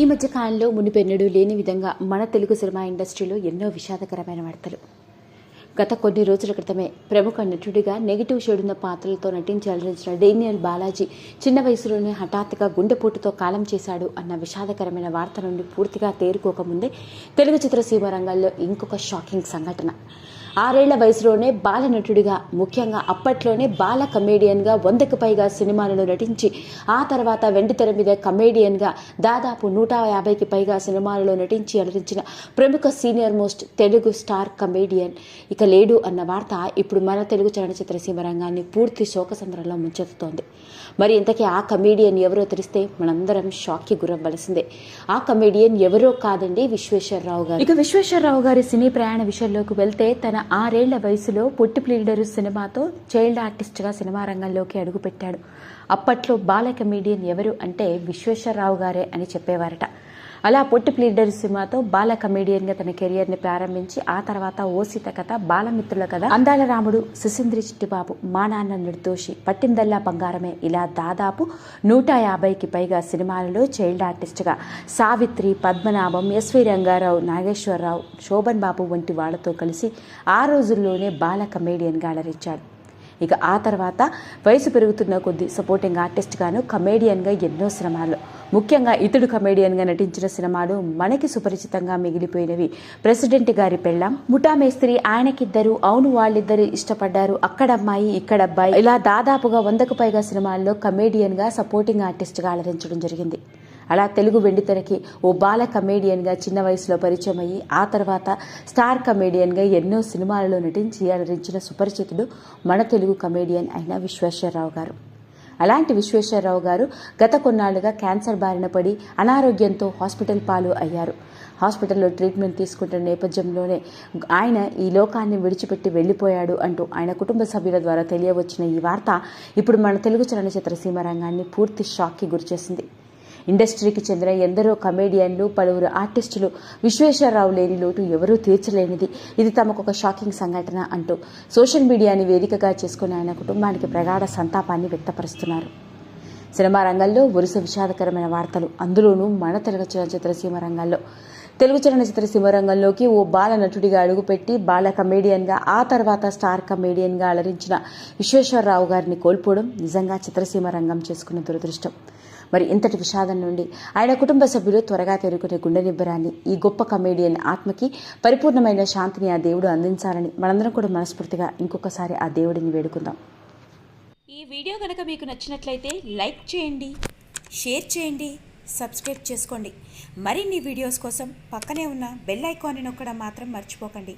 ఈ మధ్య కాలంలో మునిపెన్నడూ లేని విధంగా మన తెలుగు సినిమా ఇండస్ట్రీలో ఎన్నో విషాదకరమైన వార్తలు. గత కొన్ని రోజుల క్రితమే ప్రముఖ నటుడిగా నెగిటివ్ షేడున్న పాత్రలతో నటించి అలరించిన డేనియల్ బాలాజీ చిన్న వయసులోనే హఠాత్తుగా గుండెపోటుతో కాలం చేశాడు అన్న విషాదకరమైన వార్త నుండి పూర్తిగా తేరుకోకముందే తెలుగు చిత్రసీమ రంగంలో ఇంకొక షాకింగ్ సంఘటన. ఆరేళ్ళ వయసులోనే బాల నటుడిగా ముఖ్యంగా అప్పట్లోనే బాల కమేడియన్గా వందకు పైగా సినిమాలలో నటించి ఆ తర్వాత వెండితెర మీద కమేడియన్గా దాదాపు నూట యాభైకి పైగా సినిమాలలో నటించి అలరించిన ప్రముఖ senior most Telugu star comedian. ఇక లేడు అన్న వార్త ఇప్పుడు మన తెలుగు చలనచిత్ర సీమ రంగాన్ని పూర్తి శోక సంబరంలో ముంచెత్తుతోంది. మరి ఇంతకీ ఆ కమేడియన్ ఎవరో తెలిస్తే మనందరం షాక్కి గురవ్వలసిందే ఆ కమేడియన్ ఎవరో కాదండి విశ్వేశ్వరరావు గారు. ఇక విశ్వేశ్వరరావు గారి సినీ ప్రయాణ విషయంలోకి వెళ్తే తన ఆరేళ్ళ వయసులో పొట్టి ప్లీడరు సినిమాతో చైల్డ్ ఆర్టిస్ట్గా సినిమా రంగంలోకి అడుగుపెట్టాడు. అప్పట్లో బాల కమేడియన్ ఎవరు అంటే విశ్వేశ్వరరావు గారే అని చెప్పేవారట. అలా పొట్టి ప్లీడర్ సినిమాతో బాల కమెడియన్గా తన కెరియర్ని ప్రారంభించి ఆ తర్వాత ఓసిత కథ బాలమిత్రుల కథ అందాల రాముడు సుసింద్రి చిట్టిబాబు మా నాన్న నిర్దోషి పట్టిందల్లా బంగారమే ఇలా దాదాపు నూట యాభైకి పైగా సినిమాలలో చైల్డ్ ఆర్టిస్ట్గా సావిత్రి పద్మనాభం ఎస్వి రంగారావు నాగేశ్వరరావు శోభన్ బాబు వంటి వాళ్ళతో కలిసి ఆ రోజుల్లోనే బాల కమెడియన్గా అలరించాడు. ఇక ఆ తర్వాత వయసు పెరుగుతున్న కొద్దీ సపోర్టింగ్ ఆర్టిస్ట్గాను కమేడియన్గా ఎన్నో సినిమాలు ముఖ్యంగా ఇతడు కమేడియన్గా నటించిన సినిమాలు మనకి సుపరిచితంగా మిగిలిపోయినవి. ప్రెసిడెంట్ గారి పెళ్ళాం ముఠా మేస్త్రి ఆయనకిద్దరు అవును వాళ్ళిద్దరు ఇష్టపడ్డారు అక్కడమ్మాయి ఇక్కడబ్బాయి ఇలా దాదాపుగా వందకు పైగా సినిమాల్లో కమేడియన్గా సపోర్టింగ్ ఆర్టిస్ట్గా అలరించడం జరిగింది. అలా తెలుగు వెండితెరకి ఓ బాల కమేడియన్గా చిన్న వయసులో పరిచయం అయ్యి ఆ తర్వాత స్టార్ కమేడియన్గా ఎన్నో సినిమాలలో నటించి అలరించిన సుపరిచితుడు మన తెలుగు కమేడియన్ అయిన విశ్వేశ్వరరావు గారు. అలాంటి విశ్వేశ్వరరావు గారు గత కొన్నాళ్ళుగా క్యాన్సర్ బారిన పడి అనారోగ్యంతో హాస్పిటల్ పాలు అయ్యారు. హాస్పిటల్లో ట్రీట్మెంట్ తీసుకుంటున్న నేపథ్యంలోనే ఆయన ఈ లోకాన్ని విడిచిపెట్టి వెళ్ళిపోయాడు అంటూ ఆయన కుటుంబ సభ్యుల ద్వారా తెలియవచ్చిన ఈ వార్త ఇప్పుడు మన తెలుగు చలనచిత్ర సీమ రంగాన్ని పూర్తి షాక్కి గురిచేసింది. ఇండస్ట్రీకి చెందిన ఎందరో కమేడియన్లు పలువురు ఆర్టిస్టులు విశ్వేశ్వరరావు లేని లోటు ఎవరూ తీర్చలేనిది. ఇది తమకు ఒక షాకింగ్ సంఘటన అంటూ సోషల్ మీడియాని వేదికగా చేసుకుని ఆయన కుటుంబానికి ప్రగాఢ సంతాపాన్ని వ్యక్తపరుస్తున్నారు. సినిమా రంగంలో వరుస విషాదకరమైన వార్తలు అందులోనూ మన తెలుగు చలనచిత్ర రంగంలో. తెలుగు చలనచిత్ర సీమ రంగంలోకి ఓ బాల నటుడిగా అడుగుపెట్టి బాల కమేడియన్గా ఆ తర్వాత స్టార్ కమేడియన్గా అలరించిన విశ్వేశ్వరరావు గారిని కోల్పోవడం నిజంగా చిత్రసీమ రంగం చేసుకున్న దురదృష్టం. మరి ఇంతటి విషాదం నుండి ఆయన కుటుంబ సభ్యులు త్వరగా తెరుకునే గుండె నిబ్బరాన్ని ఈ గొప్ప కమేడియన్ ఆత్మకి పరిపూర్ణమైన శాంతిని ఆ దేవుడు అందించాలని మనందరం కూడా మనస్ఫూర్తిగా ఇంకొకసారి ఆ దేవుడిని వేడుకుందాం. ఈ వీడియో కనుక మీకు నచ్చినట్లయితే లైక్ చేయండి షేర్ చేయండి సబ్స్క్రైబ్ చేసుకోండి. మరిన్ని వీడియోస్ కోసం పక్కనే ఉన్న బెల్ ఐకాన్ని నొక్కడం మాత్రం మర్చిపోకండి.